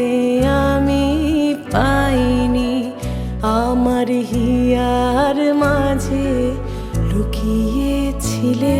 দেখতে আমি পাইনি। আমার হিয়ার মাঝে লুকিয়েছিলে।